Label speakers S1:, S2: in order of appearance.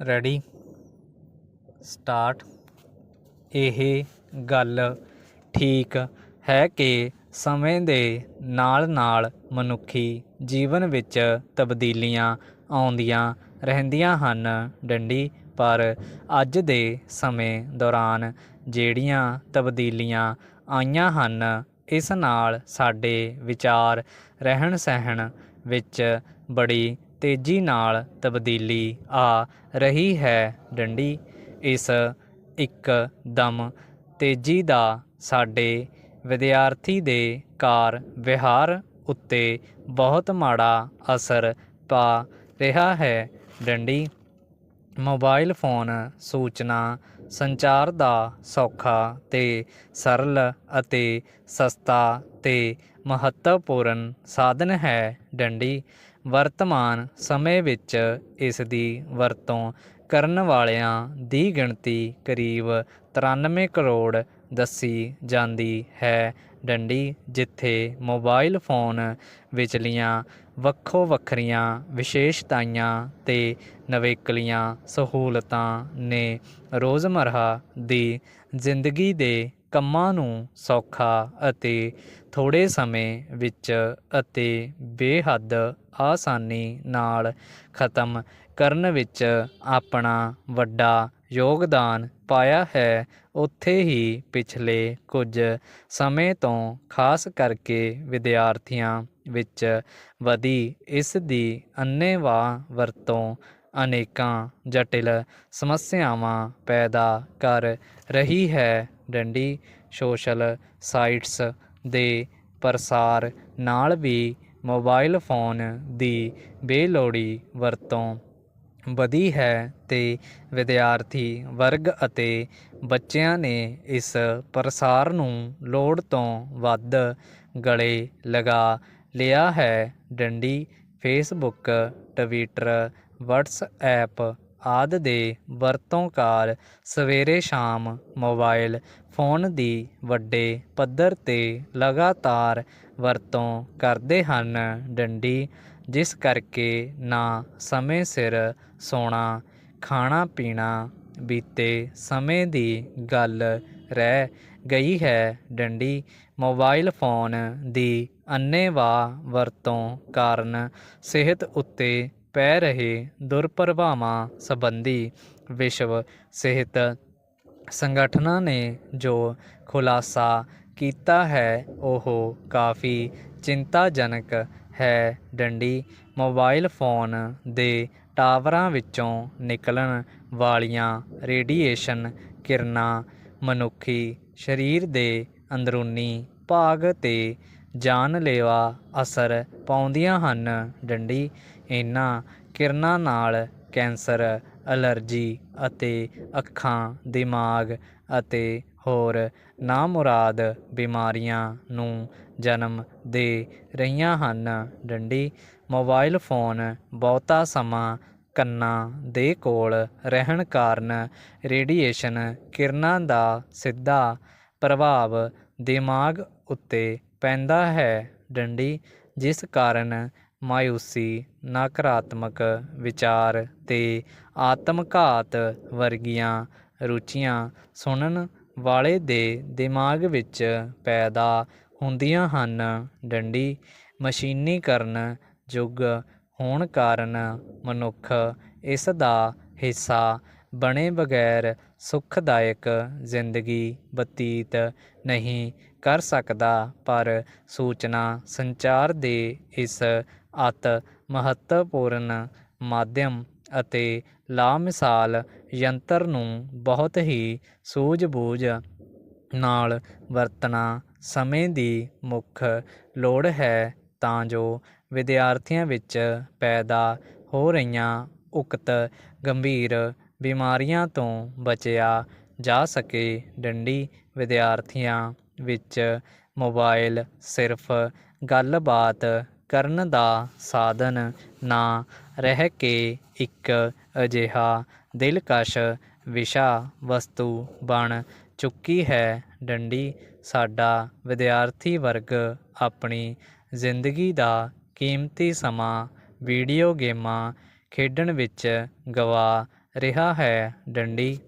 S1: Ready? Start. ਇਹ ਗੱਲ ਠੀਕ ਹੈ ਕਿ ਸਮੇਂ ਦੇ ਨਾਲ-ਨਾਲ ਮਨੁੱਖੀ ਜੀਵਨ ਵਿੱਚ ਤਬਦੀਲੀਆਂ ਆਉਂਦੀਆਂ ਰਹਿੰਦੀਆਂ ਹਨ, ਡੰਡੀ। ਪਰ ਅੱਜ ਦੇ ਸਮੇਂ ਦੌਰਾਨ ਜਿਹੜੀਆਂ ਤਬਦੀਲੀਆਂ ਆਈਆਂ ਹਨ, ਇਸ ਨਾਲ ਸਾਡੇ ਵਿਚਾਰ ਰਹਿਣ ਸਹਿਣ ਵਿੱਚ ਬੜੀ ਤੇਜ਼ੀ ਨਾਲ ਤਬਦੀਲੀ ਆ ਰਹੀ ਹੈ ਡੰਡੀ। ਇਸ ਇੱਕ ਦਮ ਤੇਜ਼ੀ ਦਾ ਸਾਡੇ ਵਿਦਿਆਰਥੀ ਦੇ ਕਾਰ ਵਿਹਾਰ ਉੱਤੇ ਬਹੁਤ ਮਾੜਾ ਅਸਰ ਪਾ ਰਿਹਾ ਹੈ ਡੰਡੀ। ਮੋਬਾਈਲ ਫੋਨ ਸੂਚਨਾ ਸੰਚਾਰ ਦਾ ਸੌਖਾ ਤੇ ਸਰਲ ਅਤੇ ਸਸਤਾ ਤੇ ਮਹੱਤਵਪੂਰਨ ਸਾਧਨ ਹੈ ਡੰਡੀ। ਵਰਤਮਾਨ ਸਮੇਂ ਵਿੱਚ ਇਸ ਦੀ ਵਰਤੋਂ ਕਰਨ ਵਾਲਿਆਂ ਦੀ ਗਿਣਤੀ ਕਰੀਬ 93 ਕਰੋੜ ਦੱਸੀ ਜਾਂਦੀ ਹੈ। ਡੰਡੀ, ਜਿੱਥੇ ਮੋਬਾਈਲ ਫੋਨ ਵਿਚਲੀਆਂ ਵੱਖੋ ਵੱਖਰੀਆਂ ਵਿਸ਼ੇਸ਼ਤਾਈਆਂ ਤੇ ਨਵੇਕਲੀਆਂ ਸਹੂਲਤਾਂ ਨੇ ਰੋਜ਼ਮਰਰਾ ਦੀ ਜ਼ਿੰਦਗੀ ਦੇ ਕੰਮਾਂ ਨੂੰ ਸੌਖਾ ਅਤੇ ਥੋੜੇ ਸਮੇਂ ਵਿੱਚ ਅਤੇ ਬੇਹੱਦ ਆਸਾਨੀ ਨਾਲ ਖਤਮ ਕਰਨ ਵਿੱਚ ਆਪਣਾ ਵੱਡਾ ਯੋਗਦਾਨ ਪਾਇਆ ਹੈ ਉੱਥੇ ਹੀ ਪਿਛਲੇ ਕੁਝ ਸਮੇਂ ਤੋਂ ਖਾਸ ਕਰਕੇ ਵਿਦਿਆਰਥੀਆਂ ਵਿੱਚ ਵਧੀ ਇਸ ਦੀ ਅੰਨ੍ਹੇਵਾਹ ਵਰਤੋਂ ਅਨੇਕਾਂ ਜਟਿਲ ਸਮੱਸਿਆਵਾਂ ਪੈਦਾ ਕਰ ਰਹੀ ਹੈ। ਡੰਡੀ, ਸੋਸ਼ਲ ਸਾਈਟਸ ਦੇ ਪ੍ਰਸਾਰ ਨਾਲ ਵੀ ਮੋਬਾਈਲ ਫੋਨ ਦੀ ਬੇਲੋੜੀ ਵਰਤੋਂ ਵਧੀ ਹੈ ਤੇ ਵਿਦਿਆਰਥੀ ਵਰਗ ਅਤੇ ਬੱਚਿਆਂ ਨੇ ਇਸ ਪ੍ਰਸਾਰ ਨੂੰ ਲੋੜ ਤੋਂ ਵੱਧ ਗਲੇ ਲਗਾ ਲਿਆ ਹੈ। ਡੰਡੀ, ਫੇਸਬੁੱਕ, ਟਵਿੱਟਰ, ਵਟਸਐਪ ਆਦਿ ਦੇ ਵਰਤੋਂ ਵਰਤੋਂਕਾਰ ਸਵੇਰੇ ਸ਼ਾਮ ਮੋਬਾਈਲ ਫੋਨ ਦੀ ਵੱਡੇ ਪੱਧਰ ਤੇ ਲਗਾਤਾਰ ਵਰਤੋਂ ਕਰਦੇ ਹਨ। ਡੰਡੀ ਜਿਸ ਕਰਕੇ ਨਾ ਸਮੇਂ ਸਿਰ ਸੌਣਾ, ਖਾਣਾ ਪੀਣਾ ਬੀਤੇ ਸਮੇਂ ਦੀ ਗੱਲ ਰਹਿ ਗਈ ਹੈ ਡੰਡੀ। ਮੋਬਾਈਲ ਫੋਨ ਦੀ ਅੰਨ੍ਹੇਵਾਹ ਵਰਤੋਂ ਕਾਰਨ ਸਿਹਤ ਉੱਤੇ ਪੈ ਰਹੇ ਦੁਰਪ੍ਰਭਾਵਾਂ ਸੰਬੰਧੀ ਵਿਸ਼ਵ ਸਿਹਤ ਸੰਗਠਨਾਂ ਨੇ ਜੋ ਖੁਲਾਸਾ ਕੀਤਾ ਹੈ, ਉਹ ਕਾਫੀ ਚਿੰਤਾਜਨਕ ਹੈ ਡੰਡੀ। ਮੋਬਾਈਲ ਫੋਨ ਦੇ ਟਾਵਰਾਂ ਵਿੱਚੋਂ ਨਿਕਲਣ ਵਾਲੀਆਂ ਰੇਡੀਏਸ਼ਨ ਕਿਰਨਾਂ ਮਨੁੱਖੀ ਸਰੀਰ ਦੇ ਅੰਦਰੂਨੀ ਭਾਗ ਤੇ ਜਾਨਲੇਵਾ ਅਸਰ ਪਾਉਂਦੀਆਂ ਹਨ। ਡੰਡੀ, ਇਹਨਾਂ ਕਿਰਨਾਂ ਨਾਲ ਕੈਂਸਰ, ਅਲਰਜੀ ਅਤੇ ਅੱਖਾਂ, ਦਿਮਾਗ ਅਤੇ ਹੋਰ ਨਾਮੁਰਾਦ ਬਿਮਾਰੀਆਂ ਨੂੰ ਜਨਮ ਦੇ ਰਹੀਆਂ ਹਨ। ਡੰਡੀ ਮੋਬਾਈਲ ਫੋਨ ਬਹੁਤਾ ਸਮਾਂ ਕੰਨਾਂ ਦੇ ਕੋਲ ਰਹਿਣ ਕਾਰਨ ਰੇਡੀਏਸ਼ਨ ਕਿਰਨਾਂ ਦਾ ਸਿੱਧਾ ਪ੍ਰਭਾਵ ਦਿਮਾਗ ਉੱਤੇ ਪੈਂਦਾ ਹੈ। ਡੰਡੀ, ਜਿਸ ਕਾਰਨ ਮਾਯੂਸੀ, ਨਕਾਰਾਤਮਕ ਵਿਚਾਰ ਤੇ ਆਤਮਘਾਤ ਵਰਗੀਆਂ ਰੁਚੀਆਂ ਸੁਣਨ ਵਾਲੇ ਦੇ ਦਿਮਾਗ ਵਿੱਚ ਪੈਦਾ ਹੁੰਦੀਆਂ ਹਨ। ਡੰਡੀ ਮਸ਼ੀਨੀਕਰਨ ਯੁੱਗ ਹੋਣ ਕਾਰਨ ਮਨੁੱਖ ਇਸ ਦਾ ਹਿੱਸਾ ਬਣੇ ਬਗੈਰ ਸੁਖਦਾਇਕ ਜ਼ਿੰਦਗੀ ਬਤੀਤ ਨਹੀਂ ਕਰ ਸਕਦਾ। ਪਰ ਸੂਚਨਾ ਸੰਚਾਰ ਦੇ ਇਸ ਅਤ ਮਹੱਤਵਪੂਰਨ ਮਾਧਿਅਮ ਅਤੇ ਲਾਮਿਸਾਲ ਯੰਤਰ ਨੂੰ ਬਹੁਤ ਹੀ ਸੂਝ-ਬੂਝ ਨਾਲ ਵਰਤਣਾ ਸਮੇਂ ਦੀ ਮੁੱਖ ਲੋੜ ਹੈ ਤਾਂ ਜੋ ਵਿਦਿਆਰਥੀਆਂ ਵਿੱਚ ਪੈਦਾ ਹੋ ਰਹੀਆਂ ਉਕਤ ਗੰਭੀਰ ਬਿਮਾਰੀਆਂ ਤੋਂ ਬਚਿਆ ਜਾ ਸਕੇ। ਡੰਡੀ ਵਿਦਿਆਰਥੀਆਂ ਵਿੱਚ ਮੋਬਾਈਲ ਸਿਰਫ ਗੱਲਬਾਤ ਕਰਨ ਦਾ ਸਾਧਨ ਨਾ ਰਹਿ ਕੇ ਇੱਕ ਅਜਿਹਾ ਦਿਲਕਸ਼ ਵਿਸ਼ਾ ਵਸਤੂ ਬਣ ਚੁੱਕੀ ਹੈ ਡੰਡੀ। ਸਾਡਾ ਵਿਦਿਆਰਥੀ ਵਰਗ ਆਪਣੀ ਜ਼ਿੰਦਗੀ ਦਾ ਕੀਮਤੀ ਸਮਾਂ ਵੀਡੀਓ ਗੇਮਾਂ ਖੇਡਣ ਵਿੱਚ ਗਵਾ ਰਿਹਾ ਹੈ ਡੰਡੀ।